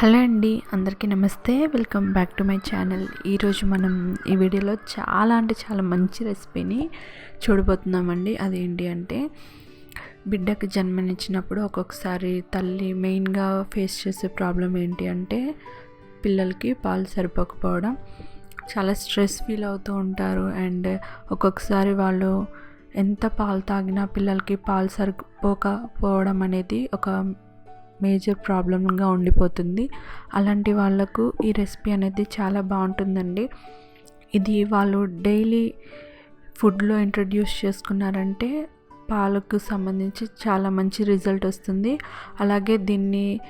Hello అండి అందరికీ నమస్తే. Welcome back to my channel. ఈరోజు మనం ఈ వీడియోలో చాలా అంటే చాలా మంచి రెసిపీని చూడబోతున్నామండి. అదేంటి అంటే బిడ్డకు జన్మనిచ్చినప్పుడు ఒక్కొక్కసారి తల్లి మెయిన్గా ఫేస్ చేసే ప్రాబ్లం ఏంటి అంటే పిల్లలకి పాలు సరిపోకపోవడం. చాలా స్ట్రెస్ ఫీల్ అవుతూ ఉంటారు. అండ్ ఒక్కొక్కసారి వాళ్ళు ఎంత పాలు తాగినా పిల్లలకి పాలు సరిపోకపోవడం అనేది ఒక మేజర్ ప్రాబ్లంగా ఉండిపోతుంది. అలాంటి వాళ్ళకు ఈ రెసిపీ అనేది చాలా బాగుంటుందండి. ఇది వాళ్ళు డైలీ ఫుడ్లో ఇంట్రడ్యూస్ చేసుకున్నారంటే పాలకు సంబంధించి చాలా మంచి రిజల్ట్ వస్తుంది. అలాగే దీన్ని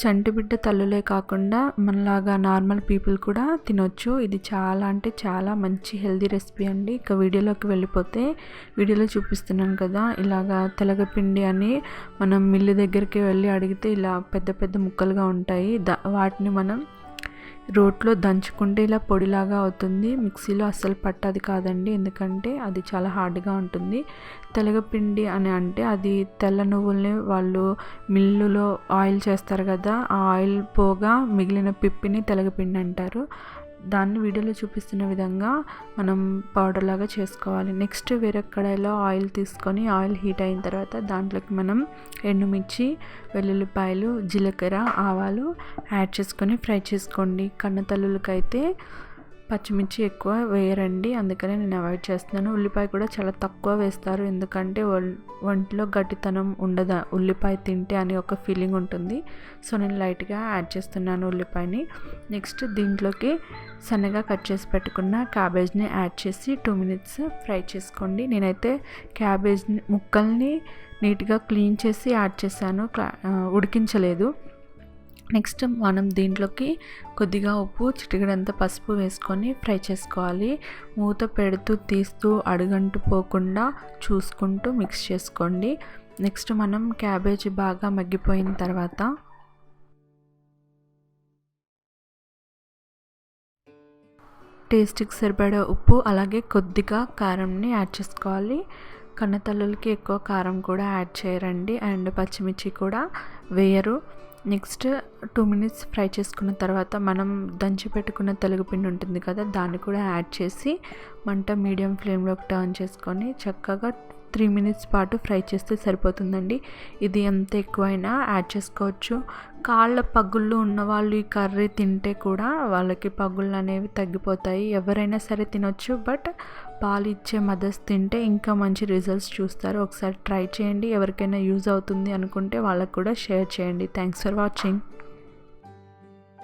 చంటిబిడ్డ తల్లులే కాకుండా మనలాగా నార్మల్ పీపుల్ కూడా తినొచ్చు. ఇది చాలా అంటే చాలా మంచి హెల్దీ రెసిపీ అండి. ఇక వీడియోలోకి వెళ్ళిపోతే వీడియోలో చూపిస్తున్నాను కదా ఇలాగా తెలగపిండి అని మనం మిల్లు దగ్గరికి వెళ్ళి అడిగితే ఇలా పెద్ద పెద్ద ముక్కలుగా ఉంటాయి. దా వాటిని మనం రోట్లో దంచుకుంటే ఇలా పొడిలాగా అవుతుంది. మిక్సీలో అస్సలు పట్టది కాదండి. ఎందుకంటే అది చాలా హార్డ్గా ఉంటుంది. తెలగపిండి అని అంటే అది తెల్ల నువ్వుల్ని వాళ్ళు మిల్లులో ఆయిల్ చేస్తారు కదా ఆ ఆయిల్ పోగా మిగిలిన పిప్పిని తెలగపిండి అంటారు. దాన్ని వీడియోలో చూపిస్తున్న విధంగా మనం పౌడర్ లాగా చేసుకోవాలి. నెక్స్ట్ వేరే కడాయిలో ఆయిల్ తీసుకొని ఆయిల్ హీట్ అయిన తర్వాత దాంట్లోకి మనం ఎండుమిర్చి వెల్లుల్లిపాయలు జీలకర్ర ఆవాలు యాడ్ చేసుకొని ఫ్రై చేసుకోండి. కన్నతల్లులకైతే పచ్చిమిర్చి ఎక్కువ వేయరండి. అందుకనే నేను అవాయిడ్ చేస్తున్నాను. ఉల్లిపాయ కూడా చాలా తక్కువ వేస్తారు. ఎందుకంటే ఒంట్లో గట్టితనం ఉండదా ఉల్లిపాయ తింటే అని ఒక ఫీలింగ్ ఉంటుంది. సో నేను లైట్గా యాడ్ చేస్తున్నాను ఉల్లిపాయని. నెక్స్ట్ దీంట్లోకి సన్నగా కట్ చేసి పెట్టుకున్న క్యాబేజ్ని యాడ్ చేసి టూ మినిట్స్ ఫ్రై చేసుకోండి. నేనైతే క్యాబేజ్ ముక్కల్ని నీట్గా క్లీన్ చేసి యాడ్ చేశాను. ఉడికించలేదు. నెక్స్ట్ మనం దీంట్లోకి కొద్దిగా ఉప్పు చిటికడంత పసుపు వేసుకొని ఫ్రై చేసుకోవాలి. మూత పెడుతూ తీస్తూ అడుగంటు పోకుండా చూసుకుంటూ మిక్స్ చేసుకోండి. నెక్స్ట్ మనం క్యాబేజీ బాగా మగ్గిపోయిన తర్వాత టేస్ట్కి సరిపడే ఉప్పు అలాగే కొద్దిగా కారంని యాడ్ చేసుకోవాలి. కన్నతల్లులకి ఎక్కువ కారం కూడా యాడ్ చేయరండి. అండ్ పచ్చిమిర్చి కూడా వేయరు. నెక్స్ట్ టూ మినిట్స్ ఫ్రై చేసుకున్న తర్వాత మనం దంచి పెట్టుకున్న తెలుగుపిండి ఉంటుంది కదా దాన్ని కూడా యాడ్ చేసి మంట మీడియం ఫ్లేమ్లోకి టర్న్ చేసుకొని చక్కగా త్రీ మినిట్స్ పాటు ఫ్రై చేస్తే సరిపోతుందండి. ఇది ఎంత ఎక్కువైనా యాడ్ చేసుకోవచ్చు. కాళ్ళ పగుళ్ళు ఉన్నవాళ్ళు ఈ కర్రీ తింటే కూడా వాళ్ళకి పగుళ్ళు అనేవి తగ్గిపోతాయి. ఎవరైనా సరే తినొచ్చు బట్ పాలు ఇచ్చే మదర్స్ తింటే ఇంకా మంచి రిజల్ట్స్ చూస్తారు. ఒకసారి ట్రై చేయండి. ఎవరికైనా యూజ్ అవుతుంది అనుకుంటే వాళ్ళకు కూడా షేర్ చేయండి. Thanks for watching.